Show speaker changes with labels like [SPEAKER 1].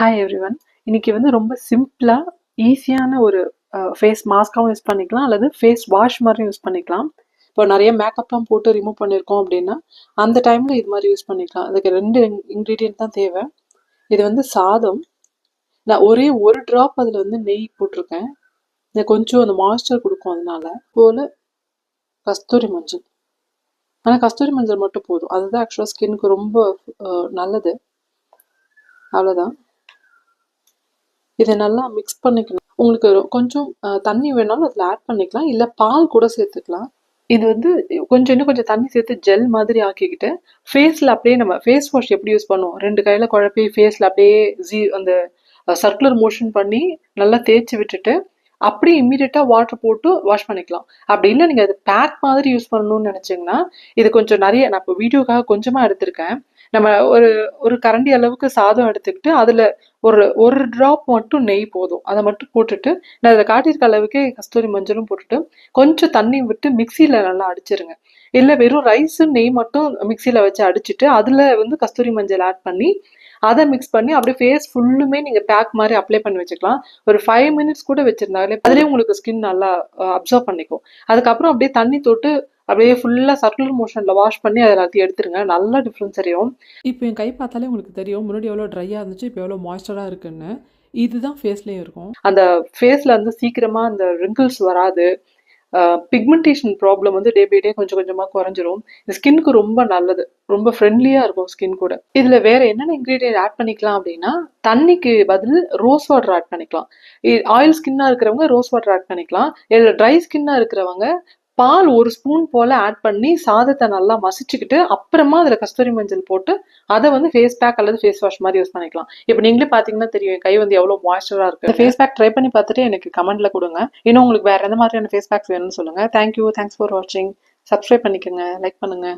[SPEAKER 1] Hi every one இன்னைக்கு வந்து ரொம்ப சிம்பிளாக ஈஸியான ஒரு ஃபேஸ் மாஸ்க்காகவும் யூஸ் பண்ணிக்கலாம். அல்லது ஃபேஸ் வாஷ் மாதிரியும் யூஸ் பண்ணிக்கலாம். இப்போ நிறைய மேக்கப்லாம் போட்டு ரிமூவ் பண்ணியிருக்கோம் அப்படின்னா அந்த டைமில் இது மாதிரி யூஸ் பண்ணிக்கலாம். அதுக்கு ரெண்டு இன்க்ரீடியன்ட் தான் தேவை. இது வந்து சாதம். நான் ஒரே ஒரு ட்ராப் அதில் வந்து நெய் போட்டிருக்கேன். இது கொஞ்சம் அந்த மாய்ஸ்சர் கொடுக்கும் அதனால. போல் கஸ்தூரி மஞ்சள். ஆனால் கஸ்தூரி மஞ்சள் மட்டும் போதும். அதுதான் ஆக்சுவலாக ஸ்கின்னுக்கு ரொம்ப நல்லது. அவ்வளோதான் இதை நல்லா மிக்ஸ் பண்ணிக்கணும். உங்களுக்கு கொஞ்சம் தண்ணி வேணாலும் அதில் ஆட் பண்ணிக்கலாம். இல்லை பால் கூட சேர்த்துக்கலாம். இது வந்து கொஞ்சம் இன்னும் கொஞ்சம் தண்ணி சேர்த்து ஜெல் மாதிரி ஆக்கிக்கிட்டு ஃபேஸில் அப்படியே நம்ம ஃபேஸ் வாஷ் எப்படி யூஸ் பண்ணுவோம்? ரெண்டு கையில் குழப்பி ஃபேஸில் அப்படியே ஜீ அந்த சர்க்குலர் மோஷன் பண்ணி நல்லா தேய்ச்சி விட்டுட்டு அப்படியே இம்மீடியட்டாக வாட்டர் போட்டு வாஷ் பண்ணிக்கலாம். அப்படி இல்லை நீங்கள் அது பேக் மாதிரி யூஸ் பண்ணணும்னு நினச்சிங்கன்னா இது கொஞ்சம் நிறைய நான் இப்போ வீடியோக்காக கொஞ்சமாக எடுத்திருக்கேன். நம்ம ஒரு ஒரு கரண்டி அளவுக்கு சாதம் எடுத்துக்கிட்டு அதில் ஒரு ஒரு ட்ராப் மட்டும் நெய் போதும். அதை மட்டும் போட்டுட்டு நான் அதில் காட்டியிருக்க அளவுக்கு கஸ்தூரி மஞ்சளும் போட்டுட்டு கொஞ்சம் தண்ணி விட்டு மிக்சியில் நல்லா அடிச்சிருங்க. இல்லை வெறும் ரைஸும் நெய் மட்டும் மிக்சியில் வச்சு அடிச்சிட்டு அதில் வந்து கஸ்தூரி மஞ்சள் ஆட் பண்ணி அதை மிக்ஸ் பண்ணி அப்படியே ஃபேஸ் ஃபுல்லுமே நீங்கள் பேக் மாதிரி அப்ளை பண்ணி வச்சுக்கலாம். ஒரு ஃபைவ் மினிட்ஸ் கூட வச்சுருந்தாலே அதுலேயே உங்களுக்கு ஸ்கின் நல்லா அப்சர்வ் பண்ணிக்கும். அதுக்கப்புறம் அப்படியே தண்ணி தொட்டு அப்படியே ஃபுல்லாக சர்க்குலர் மோஷனில் வாஷ் பண்ணி அதை எல்லாத்தையும் எடுத்துருங்க. நல்லா டிஃப்ரென்ஸ் தெரியும்.
[SPEAKER 2] இப்போ என் கை பார்த்தாலே உங்களுக்கு தெரியும். முன்னாடி எவ்வளோ ட்ரையாக இருந்துச்சு இப்போ எவ்வளோ மாய்ஸ்சராக இருக்குன்னு. இதுதான் ஃபேஸ்லேயும் இருக்கும்.
[SPEAKER 1] அந்த ஃபேஸில் வந்து சீக்கிரமாக அந்த ரிங்கிள்ஸ் வராது. பிக்மெண்டேஷன் ப்ராப்ளம் வந்து டே பை டே கொஞ்சம் கொஞ்சமாக குறைஞ்சிரும். இந்த ஸ்கின்க்கு ரொம்ப நல்லது. ரொம்ப ஃப்ரெண்ட்லியாக இருக்கும் ஸ்கின் கூட. இதில் வேற என்னென்ன இன்க்ரீடியன்ட் ஆட் பண்ணிக்கலாம் அப்படின்னா தண்ணிக்கு பதில் ரோஸ் வாட்டர் ஆட் பண்ணிக்கலாம். ஆயில் ஸ்கின்னாக இருக்கிறவங்க ரோஸ் வாட்டர் ஆட் பண்ணிக்கலாம். இல்லை ட்ரை ஸ்கின்னாக இருக்கிறவங்க பால் ஒரு ஸ்பூன் போல் ஆட் பண்ணி சாதத்தை நல்லா மசிச்சுக்கிட்டு அப்புறமா அதில் கஸ்தூரி மஞ்சள் போட்டு அதை வந்து ஃபேஸ் பேக் அல்லது ஃபேஸ் வாஷ் மாதிரி யூஸ் பண்ணிக்கலாம். இப்போ நீங்களே பார்த்தீங்கன்னா தெரியும் கை வந்து எவ்வளோ மாய்ஸ்சராக இருக்குது ஃபேஸ் பேக் ட்ரை பண்ணி பார்த்துட்டு எனக்கு கமெண்ட்ல கொடுங்க. இன்னும் உங்களுக்கு வேற எந்த மாதிரியான ஃபேஸ் பேக்ஸ் வேணும்னு சொல்லுங்க. தேங்க்யூ தேங்க்ஸ் ஃபார் வாட்சிங் சப்ஸ்கிரைப் பண்ணிக்கோங்க. லைக் பண்ணுங்க.